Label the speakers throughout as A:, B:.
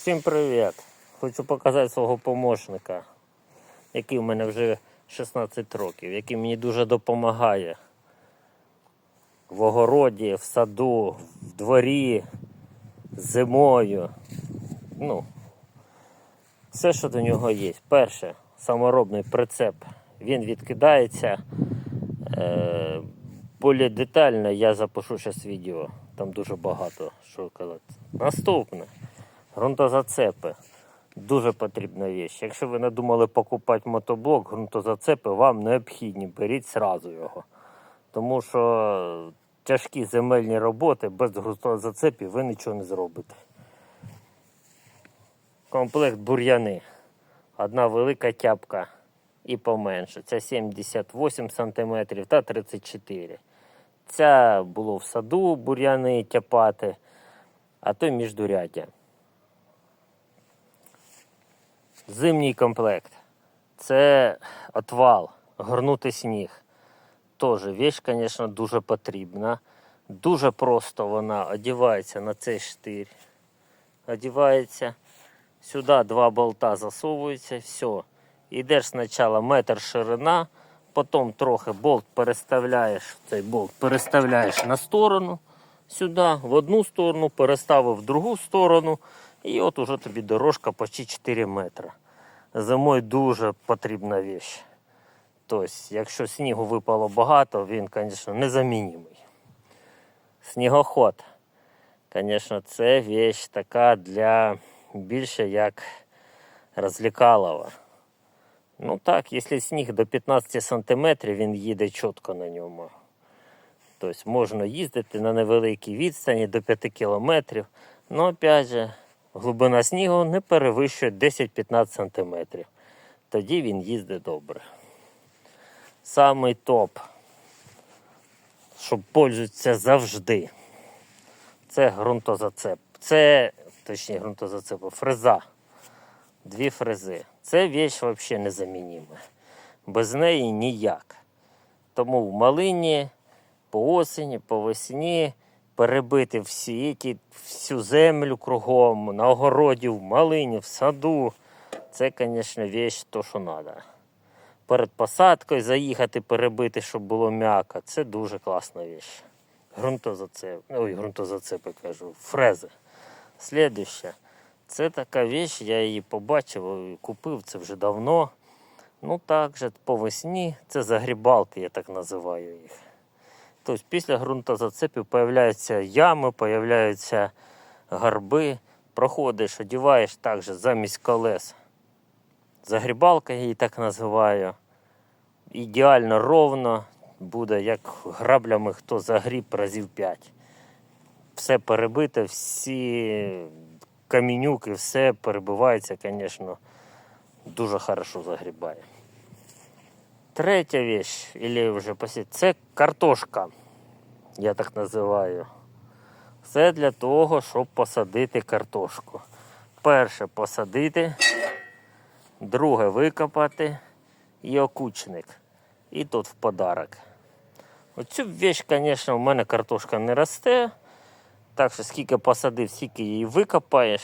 A: Всім привіт! Хочу показати свого помощника, який в мене вже 16 років, який мені дуже допомагає в огороді, в саду, в дворі, зимою. Ну, все, що до нього є. Перше, саморобний прицеп. Він відкидається. Е, більш детально я запишу зараз відео. Там дуже багато що казати. Наступне. Ґрунтозацепи. Дуже потрібна річ. Якщо ви надумали покупати мотоблок, ґрунтозацепи вам необхідні. Беріть сразу його. Тому що тяжкі земельні роботи без ґрунтозацепів ви нічого не зробите. Комплект бур'яни. Одна велика тяпка і поменше. Це 78 см та 34 Ця було в саду бур'яни тяпати, а то міждуряддя. Зимній комплект. Це отвал, горнути сніг. Тоже вещь, звісно, дуже потрібна. Дуже просто вона одягається на цей штир. Одягається. Сюди два болта засовуються, все. Йдеш спочатку метр ширина, потім трохи болт переставляєш, цей болт переставляєш на сторону сюди, в одну сторону, переставив в другу сторону, і от уже тобі дорожка почти 4 метри. Зимою дуже потрібна віч. Тобто, якщо снігу випало багато, він, звісно, незамінний. Снігоход. Звісно, це віч така для більше як розлікалова. Ну так, якщо сніг до 15 см, він їде чітко на ньому. Тобто можна їздити на невеликій відстані до 5 км. Ну, опять же, глибина снігу не перевищує 10-15 см. Тоді він їздить добре. Самий топ, щоб пользуються завжди. Це ґрунтозацеп. Це, точніше, ґрунтозацеп, фреза. Дві фрези. Це віч взагалі незамінима. Без неї ніяк. Тому в малині по осені, по весні перебити всі ті, всю землю кругом, на огороді, в малині, в саду. Це, звісно, віч то, що треба. Перед посадкою заїхати, перебити, щоб було м'яко. Це дуже класна віч. Грунтозацеп. Ой, грунтозацепи кажу, фрези. Слідуще. Це така віч, я її побачив, і купив це вже давно. Ну так же по весні це загрібалки, я так називаю їх. Тобто після ґрунтозацепів появляються ями, появляються гарби. Проходиш, одіваєш також замість колес. Загрібалка її так називаю. Ідеально ровно буде, як граблями хто загріб разів 5. Все перебите, всі камінюки, все перебивається, звісно, дуже хорошо загрібає. Третя вещь, или вже посі- це картошка, я так називаю. Все для того, щоб посадити картошку. Перше посадити, друге викопати і окучник. І тут в подарок. Оцю вещь, звісно, в мене картошка не росте. Так що скільки посадив, скільки її викопаєш.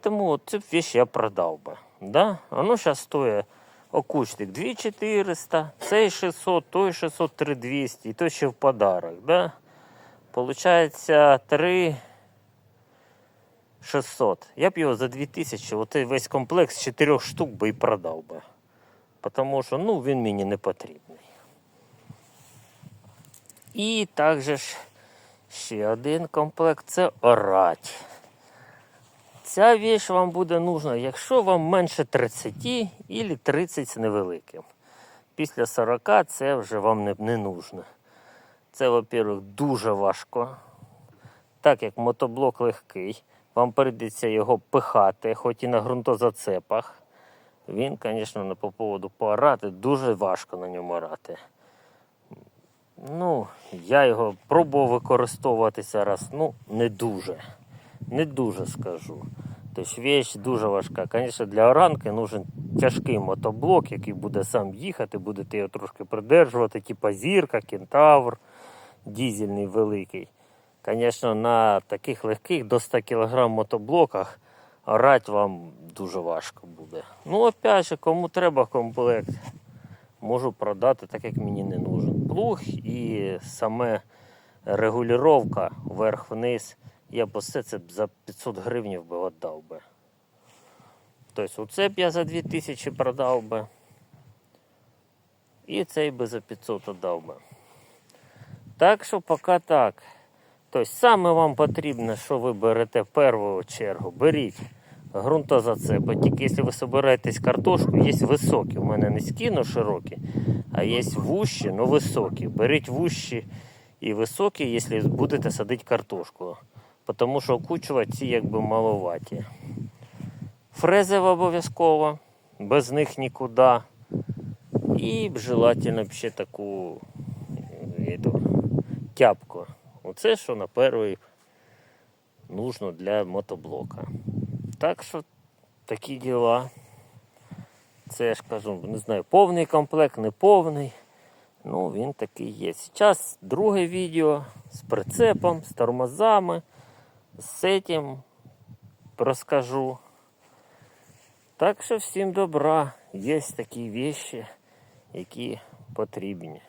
A: Тому цю вещь я продав би. Да? Воно зараз стоїть окучник 2400, цей 600, той 600, 3200, і то ще в подарок. Да? Получається 3 600. Я б його за 2000, оцей весь комплекс з 4 штук би і продав би. Тому що ну, він мені не потрібний. І також ще один комплект це орать. Ця віч вам буде нужна, якщо вам менше 30 або 30 з невеликим. Після 40 це вже вам не, не нужно. Це, во-первых, дуже важко. Так як мотоблок легкий, вам прийдеться його пихати, хоч і на ґрунтозацепах. Він, звісно, по поводу поорати, дуже важко на ньому орати. Ну, я його пробував використовуватися раз, ну, не дуже. Не дуже скажу. Тобто вещь дуже важка. Звісно, для оранки нужен тяжкий мотоблок, який буде сам їхати, будете його трошки придержувати, типа зірка, кентавр, дізельний великий. Звісно, на таких легких до 100 кг мотоблоках орати вам дуже важко буде. Ну, опять же, кому треба комплект, можу продати, так як мені не нужен. Плуг і саме регулювання вверх-вниз. Я б все це за 500 гривень би віддав би. Тобто оце б я за 2000 продав би. І цей би за 500 віддав би. Так що поки так. Тобто саме вам потрібно, що ви берете в першу чергу, беріть ґрунтозацепи. Тільки якщо ви собираєтесь картошку, є високі. У мене низькі, але широкі, а є вущі, але високі. Беріть вущі і високі, якщо будете садити картошку. Тому що окучувати ці якби маловаті. Фрези обов'язково, без них нікуди. І желательно б ще таку е, тяпку. Оце, що на перший нужно для мотоблока. Так що такі діла. Це я ж кажу, не знаю, повний комплект, не повний. Ну, він такий є. Зараз друге відео з прицепом, з тормозами, з цим розкажу. Так що всім добра. Є такі вещи, які потрібні.